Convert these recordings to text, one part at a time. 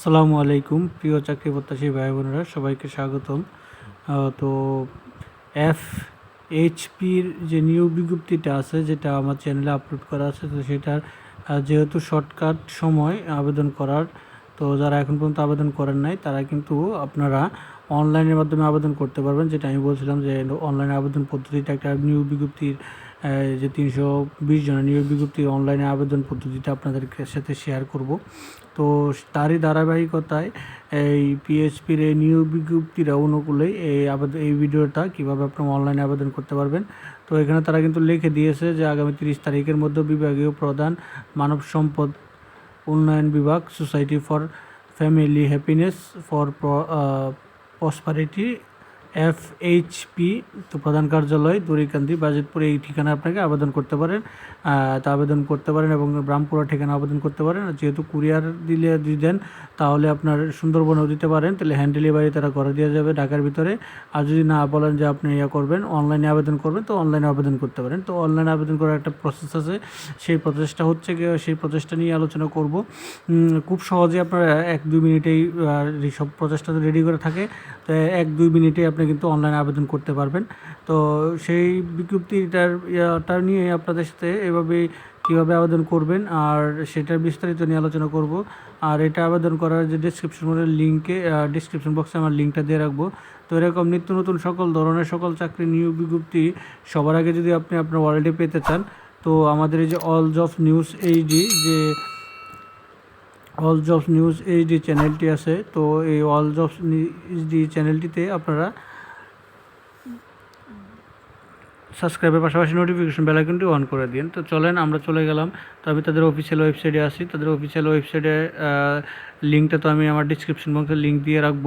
আসসালামু আলাইকুম, প্রিয় চাকরি প্রত্যাশী ভাই বোনেরা, সবাইকে স্বাগতম। তো এফ এইচপির যে নিয়োগ বিজ্ঞপ্তিটা আছে, যেটা আমার চ্যানেলে আপলোড করা আছে, তো সেটার যেহেতু শর্টকাট সময় আবেদন করার, তো যারা এখন পর্যন্ত আবেদন করেন নাই, তারা কিন্তু আপনারা অনলাইনের মাধ্যমে আবেদন করতে পারবেন, যেটা আমি বলছিলাম যে অনলাইনে আবেদন পদ্ধতিটা একটা নিয়োগ বিজ্ঞপ্তির যে তিনশো বিশ জনের নিয়োগ বিজ্ঞপ্তির অনলাইনে আবেদন পদ্ধতিটা আপনাদের সাথে শেয়ার করব। তো তারই ধারাবাহিকতায় এই পিএইচপির এই নিয়োগ বিজ্ঞপ্তিরা অনুকূলে এই আবেদন এই ভিডিওটা কীভাবে আপনি অনলাইনে আবেদন করতে পারবেন। তো এখানে তারা কিন্তু লিখে দিয়েছে যে আগামী তিরিশ তারিখের মধ্যে বিভাগীয় প্রধান মানব সম্পদ উন্নয়ন বিভাগ society for family happiness for prosperity F H P তো প্রধান কার্যালয় দড়িকান্দি বাজিতপুর, এই ঠিকানা আপনাকে আবেদন করতে পারেন। তা আবেদন করতে পারেন এবং ব্রাহ্মপুরা ঠিকানা আবেদন করতে পারেন। যেহেতু কুরিয়ার দিলে যদি দেন, তাহলে আপনার সুন্দরবনেও দিতে পারেন। তাহলে হ্যান্ড ডেলিভারি তারা করে দেওয়া যাবে ঢাকার ভিতরে। আর যদি না বলেন যে আপনি ইয়া করবেন, অনলাইনে আবেদন করবেন, তো অনলাইনে আবেদন করতে পারেন। তো অনলাইনে আবেদন করার একটা প্রসেস আছে। সেই প্রসেসটা হচ্ছে সেই প্রসেসটা নিয়ে আলোচনা করব। খুব সহজে আপনারা এক দুই মিনিটেই সব প্রচেষ্টা রেডি করে থাকে। তো এক দুই মিনিটেই আপনি কিন্তু অনলাইনে আবেদন করতে পারবেন। তো সেই বিজ্ঞপ্তিটার, ইয়াটা নিয়ে আপনাদের সাথে এভাবে কীভাবে আবেদন করবেন আর সেটার বিস্তারিত নিয়ে আলোচনা করব। আর এটা আবেদন করার যে ডিসক্রিপশন লিঙ্কে ডিসক্রিপশন বক্সে আমার লিঙ্কটা দিয়ে রাখব। তো এরকম নিত্য নতুন সকল ধরনের সকল চাকরি নিয়োগ বিজ্ঞপ্তি সবার আগে যদি আপনি আপনার ওয়ার্ল্ডে পেতে চান, তো আমাদের এই যে অল জব নিউজ এইচডি যে অল জবস নিউজ এইচডি চ্যানেলটি আছে, তো এই অল জবস এইচডি চ্যানেলটিতে আপনারা সাবস্ক্রাইবের পাশাপাশি নোটিফিকেশন বেল আইকনটি অন করে দিন। তো চলেন, আমরা চলে গেলাম। তো আমি তাদের অফিসিয়াল ওয়েবসাইটে আসি। তাদের অফিসিয়াল ওয়েবসাইটে লিঙ্কটা তো আমি আমার ডিসক্রিপশন বক্সে লিঙ্ক দিয়ে রাখব।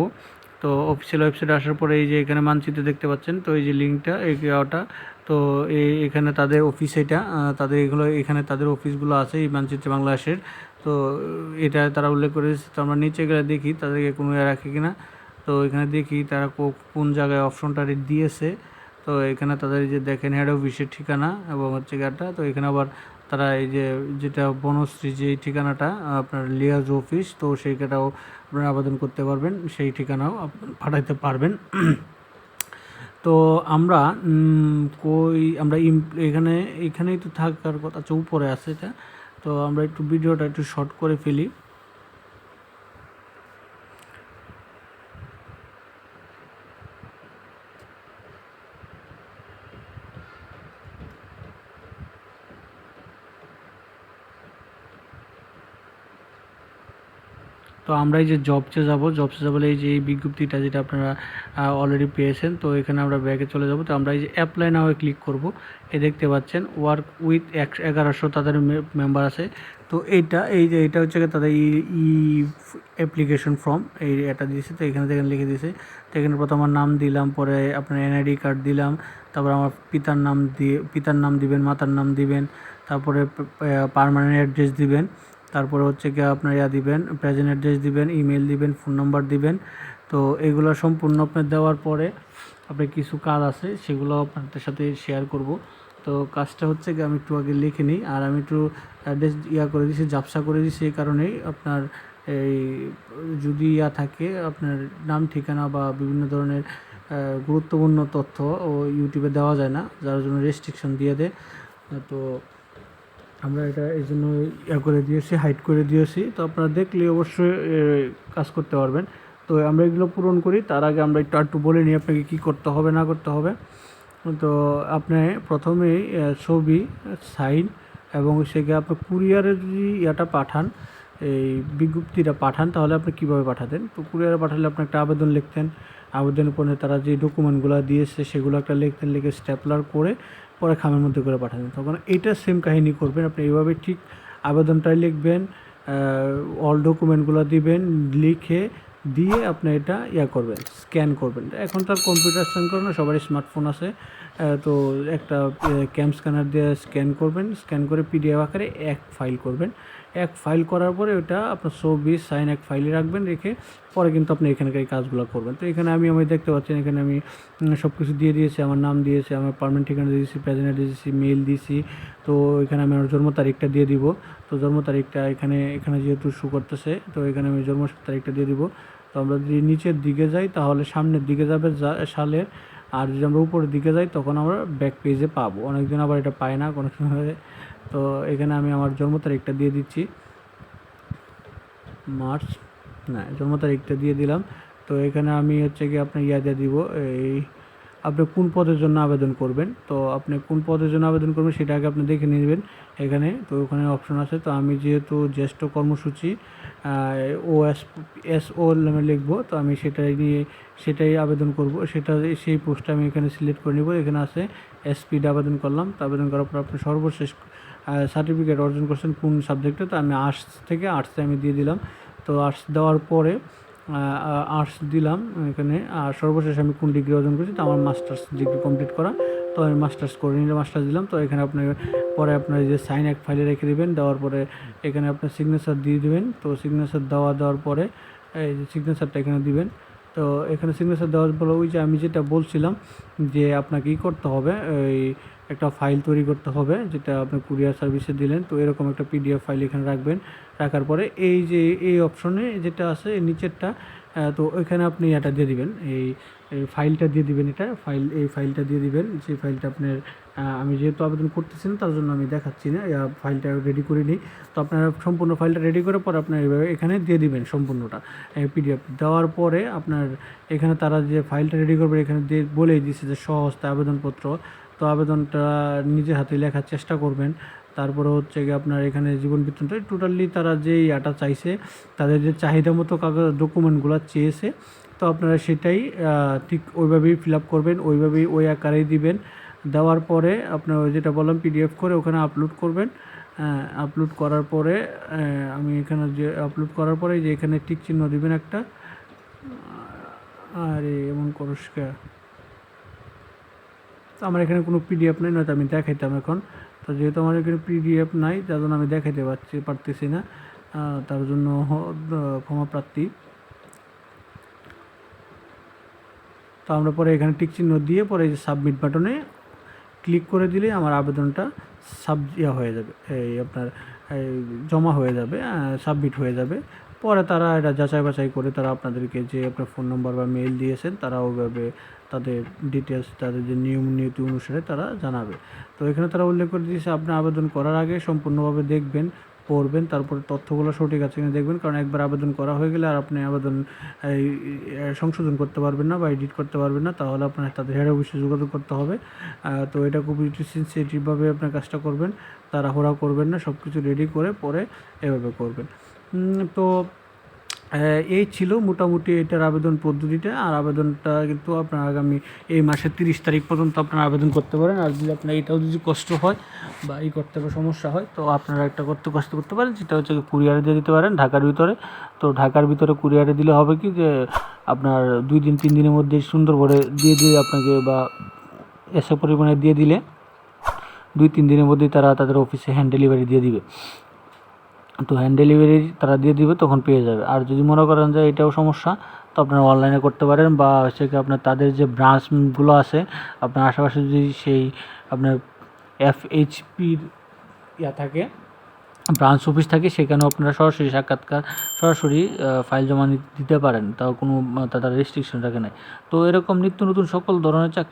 তো অফিসিয়াল ওয়েবসাইটে আসার পরে এই যে এখানে মানচিত্র দেখতে পাচ্ছেন, তো এই যে লিঙ্কটা এই ওটা তো এই এখানে তাদের অফিস এটা তাদের এগুলো, এখানে তাদের অফিসগুলো আছে, এই মানচিত্রে বাংলাদেশের তো এটা তারা উল্লেখ করেছে তো আমরা নিচে গেলে দেখি তাদেরকে কোনো রাখে কিনা। তো এখানে দেখি তারা কোন জায়গায় অপশনটা দিয়েছে। তো এখানে তাদের এই যে দেখেন হেড অফিসের ঠিকানা এবং হচ্ছে গাটা তো এখানে আবার তারা এই যে, যেটা বনশ্রী যে ঠিকানাটা, আপনার লিয়াজ অফিস তো সেইটাও আপনারা আবেদন করতে পারবেন। সেই ঠিকানাও পাঠাইতে পারবেন। তো আমরা কই, আমরা এখানে, এখানেই তো থাকার কথা উপরে আছে এটা। তো আমরা একটু ভিডিওটা একটু শর্ট করে ফেলি। তো আমরা এই যে জবসে যাব জবসে যাব এই যে এই বিজ্ঞপ্তিটা যেটা আপনারা অলরেডি পেয়েছেন, তো এখানে আমরা ব্যাগে চলে যাব। তো আমরা এই যে অ্যাপ্লাই নাও ক্লিক করব। এ দেখতে পাচ্ছেন ওয়ার্ক উইথ এগারোশো তাদের মেম্বার আছে। তো এইটা, এই যে এটা হচ্ছে তাদের ই ই অ্যাপ্লিকেশন ফর্ম এই এটা দিয়েছে। তো এখানে দেখেন লিখে দিয়েছে, তো এখানে প্রথম আমার নাম দিলাম, পরে আপনার এনআইডি কার্ড দিলাম, তারপর আমার পিতার নাম দিয়ে, পিতার নাম দিবেন, মাতার নাম দিবেন, তারপরে পারমানেন্ট অ্যাড্রেস দিবেন। তারপরে হচ্ছে গিয়ে আপনার ইয়া দিবেন প্রেজেন্ট অ্যাড্রেস দিবেন ইমেল দিবেন ফোন নাম্বার দিবেন। তো এগুলো সম্পূর্ণ আপনার দেওয়ার পরে আপনি কিছু কাজ আছে, সেগুলো আপনাদের সাথে শেয়ার করব। তো কাজটা হচ্ছে গিয়ে আমি একটু আগে লিখে নিই, আর আমি একটু অ্যাড্রেস ইয়া করে দিয়েছি জাপসা করে দিয়েছি এই কারণেই আপনার এই যদি ইয়া থাকে, আপনার নাম, ঠিকানা বা বিভিন্ন ধরনের গুরুত্বপূর্ণ তথ্য ও ইউটিউবে দেওয়া যায় না, যার জন্য রেস্ট্রিকশন দিয়ে দেয়। তো আমরা এটা এই জন্য ইয়া করে দিয়েছি হাইট করে দিয়েছি। তো আপনারা দেখলে অবশ্যই কাজ করতে পারবেন। তো আমরা এগুলো পূরণ করি, তার আগে আমরা একটু একটু বলে নিই আপনাকে কী করতে হবে, না করতে হবে। তো আপনি প্রথমেই ছবি সাইন এবং সেখানে আপনি কুরিয়ারে যদি ইয়াটা পাঠান, এই বিজ্ঞপ্তিটা পাঠান, তাহলে আপনি কীভাবে পাঠাতেন? তো কুরিয়ারে পাঠালে আপনি একটা আবেদন লিখতেন আবেদনের করে তারা যে ডকুমেন্টগুলো দিয়েছে, সেগুলো একটা লিখতেন লিখে স্ট্যাপলার করে পরে খামের মধ্যে করে পাঠাবেন। তখন এইটা সেম কাহিনী করবেন। আপনি এইভাবে ঠিক আবেদনটাই লিখবেন অল ডকুমেন্টগুলো দিবেন, লিখে দিয়ে আপনি এটা ইয়া করবেন স্ক্যান করবেন। এখন তার কম্পিউটার স্ক্যান করেন সবারই স্মার্টফোন আছে। তো একটা ক্যাম স্ক্যানার দিয়ে স্ক্যান করবেন স্ক্যান করে পিডিএফ আকারে এক ফাইল করবেন। এক ফাইল করার পরে ওটা আপনার ছবি সাইন এক ফাইলে রাখবেন, রেখে পরে কিন্তু আপনি এখানকার কাজগুলো করবেন। তো এখানে আমি আমি দেখতে পাচ্ছেন, এখানে আমি সব কিছু দিয়ে দিয়েছি, আমার নাম দিয়েছি, আমার পারমানেন্ট ঠিকানা দিয়েছি প্রেজেন্ট দিয়েছি মেল দিয়েছি। তো এখানে আমি আমার জন্ম তারিখটা দিয়ে দিব। তো জন্ম তারিখটা এখানে এখানে যেহেতু শু করতেছে, তো এখানে আমি জন্ম তারিখটা দিয়ে দিব। তো আমরা যদি নিচের দিকে যাই, তাহলে সামনের দিকে যাবে সালের আর যদি আমরা উপরের দিকে যাই, তখন আমরা ব্যাক পেজে পাবো। অনেকদিন আবার এটা পায় না কোনো সময়। তো এখানে আমি আমার জন্ম তারিখটা দিয়ে দিচ্ছি। মার্চ, না, জন্ম তারিখটা দিয়ে দিলাম। তো এখানে আমি হচ্ছে কি আপনার ইয়া দিয়ে দিব। এই আপনি কোন পদের জন্য আবেদন করবেন? তো আপনি কোন পদের জন্য আবেদন করবেন সেটা আগে আপনি দেখে নেবেন এখানে। তো ওখানে অপশন আছে। তো আমি যেহেতু জ্যেষ্ঠ কর্মসূচি ও এস এস ও নামে লিখব, তো আমি সেটাই নিয়ে সেটাই আবেদন করব। সেটা সেই পোস্টটা আমি এখানে সিলেক্ট করে নিব। এখানে আছে এসপিডে আবেদন করলাম। তো আবেদন করার পর আপনি সর্বশেষ সার্টিফিকেট অর্জন করছেন কোন সাবজেক্টে তো আমি আর্টস থেকে আর্টসে আমি দিয়ে দিলাম। তো আর্টস দেওয়ার পরে আর্টস দিলাম এখানে। আর সর্বশেষ আমি কোন ডিগ্রি অর্জন করেছি, তো আমার মাস্টার্স ডিগ্রি কমপ্লিট করা। তো আমি মাস্টার্স করে নিলে মাস্টার্স দিলাম। তো এখানে আপনার, পরে আপনার যে সাইন এক ফাইলে রেখে দেবেন, দেওয়ার পরে এখানে আপনার সিগনেচার দিয়ে দেবেন। তো সিগনেচার দেওয়া, দেওয়ার পরে এই যে সিগনেচারটা এখানে দিবেন। তো এখানে সিগনেচার দেওয়ার পরে ওই যে আমি যেটা বলছিলাম যে আপনাকে কী করতে হবে ওই একটা ফাইল তৈরি করতে হবে যেটা আপনি কুরিয়ার সার্ভিসে দিলেন। তো এরকম একটা পিডিএফ ফাইল এখানে রাখবেন। রাখার পরে এই যে, এই অপশনে যেটা আছে, নিচেরটা তো ওইখানে আপনি এটা দিয়ে দিবেন। এই এই ফাইলটা দিয়ে দিবেন এটা, ফাইল, এই ফাইলটা দিয়ে দিবেন। সেই ফাইলটা আপনার আমি যেহেতু আবেদন করতেছি না, তার জন্য আমি দেখাচ্ছি না। ফাইলটা রেডি করে নিই। তো আপনারা সম্পূর্ণ ফাইলটা রেডি করে পরে আপনার এইভাবে এখানে দিয়ে দিবেন সম্পূর্ণটা। পিডিএফ দেওয়ার পরে আপনার এখানে তারা যে ফাইলটা রেডি করবে, এখানে দিয়ে বলেই দিচ্ছে যে সহজতে আবেদনপত্র। তো আবেদনটা নিজে হাতে লেখার চেষ্টা করবেন। তারপরে হচ্ছে গিয়ে আপনার এখানে জীবন বৃত্তান্ত টোটালি তারা যে ইয়াটা চাইছে, তাদের যে চাহিদা মতো কাগজ ডকুমেন্টগুলো চেয়েছে তো আপনারা সেটাই ঠিক ওইভাবেই ফিল আপ করবেন, ওইভাবেই ওই আকারেই দিবেন। দেওয়ার পরে আপনার যেটা বললাম, পিডিএফ করে ওখানে আপলোড করবেন। আপলোড করার পরে আমি এখানে যে আপলোড করার পরে যে এখানে টিক চিহ্ন দিবেন একটা। আরে, এমন করস্কা আমার এখানে কোনো পিডিএফ নাই, নয়তো আমি দেখাইতাম এখন। তো যেহেতু আমার এখানে পিডিএফ নাই, তার জন্য আমি দেখাইতে পারছি, পারতেছি না। তার জন্য ক্ষমা প্রার্থী। তো আমরা পরে এখানে টিক চিহ্ন দিয়ে পরে যে সাবমিট বাটনে ক্লিক করে দিলে আমার আবেদনটা সাব ইয়া হয়ে যাবে, এই আপনার জমা হয়ে যাবে সাবমিট হয়ে যাবে। পরে তারা এটা যাচাই বাছাই করে তারা আপনাদেরকে যে আপনার ফোন নম্বর বা মেইল দিয়েছেন তারা ওইভাবে তাদের ডিটেলস তাদের যে নিয়ম নীতি অনুসারে তারা জানাবে। তো এখানে তারা উল্লেখ করে দিয়েছে, আপনি আবেদন করার আগে সম্পূর্ণভাবে দেখবেন পড়বেন, তারপর তথ্যগুলো সঠিক আছে কিনা দেখবেন, কারণ একবার আবেদন করা হয়ে গেলে আর আপনি আবেদন সংশোধন করতে পারবেন না বা এডিট করতে পারবেন না, তাহলে আপনার তাদের হেড অফিসে যোগাযোগ করতে হবে। তো এটা খুব একটু সিনসিটিভভাবে আপনার কাজটা করবেন তারা তাড়াহুড়া করবেন না সব কিছু রেডি করে পরে এভাবে করবেন। তো এই ছিল মোটামুটি এটার আবেদন পদ্ধতিটা, আর আবেদনটা কিন্তু আপনার আগামী এই মাসের তিরিশ তারিখ পর্যন্ত আপনারা আবেদন করতে পারেন। আর যদি আপনার এটাও যদি কষ্ট হয় বা এই করতে সমস্যা হয়, তো আপনারা একটা করতে কষ্ট করতে পারেন যেটা হচ্ছে কুরিয়ারে দিয়ে দিতে পারেন ঢাকার ভিতরে। তো ঢাকার ভিতরে কুরিয়ারে দিলে হবে কি যে, আপনার দুই দিন, তিন দিনের মধ্যে সুন্দর করে দিয়ে দিয়ে আপনাকে বা এসে পরিমাণে দিয়ে দিলে দুই, তিন দিনের মধ্যেই তারা তাদের অফিসে হ্যান্ড ডেলিভারি দিয়ে দিবে। তো হ্যান্ড ডেলিভারি তারা দিয়ে দিবে, তখন পেয়ে যাবে। আর যদি মনে করেন যে এটাও সমস্যা, তো আপনারা অনলাইনে করতে পারেন বা হচ্ছে কি আপনার তাদের যে ব্রাঞ্চগুলো আছে, আপনার আশেপাশে যদি সেই আপনার এফ এইচপির ইয়া থাকে ব্রাঞ্চ অফিস থাকে, সেখানেও আপনারা সরাসরি সাক্ষাৎকার, সরাসরি ফাইল জমা দিতে পারেন। তাও কোনো, তাদের রেস্ট্রিকশন রাখে নাই। তো এরকম নিত্য নতুন সকল ধরনের চাকরি